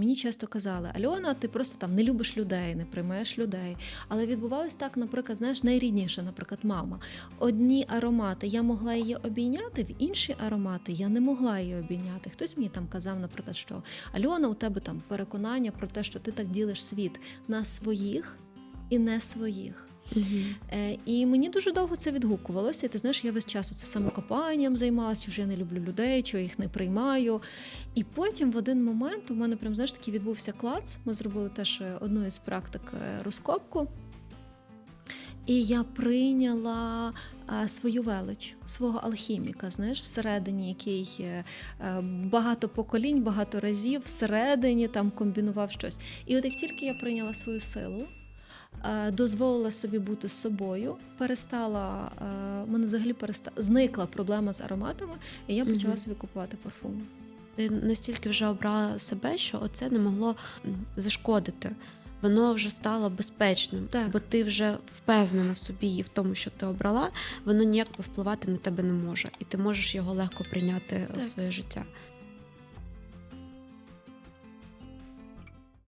Мені часто казали, Альона, ти просто там не любиш людей, не приймаєш людей. Але відбувалось так, наприклад, знаєш, найрідніше, наприклад, мама. Одні аромати я могла її обійняти, в інші аромати я не могла її обійняти. Хтось мені там казав, наприклад, що Альона, у тебе там переконання про те, що ти так ділиш світ на своїх і не своїх. Е, і мені дуже довго це відгукувалося. І ти знаєш, я весь час це самокопанням займалася, я не люблю людей, я їх не приймаю. І потім в один момент у мене прям знаєш такий відбувся клац. Ми зробили теж е, одну із практик е, розкопку. І я прийняла свою велич, свого алхіміка, знаєш, всередині, який багато поколінь, багато разів всередині там комбінував щось. І от як тільки я прийняла свою силу, дозволила собі бути собою, перестала, е, мене взагалі переста... зникла проблема з ароматами, і я почала собі купувати парфуми. Ти настільки вже обрала себе, що оце не могло зашкодити. Воно вже стало безпечним, Так. бо ти вже впевнена в собі і в тому, що ти обрала, воно ніяк впливати на тебе не може, і ти можеш його легко прийняти Так. в своє життя.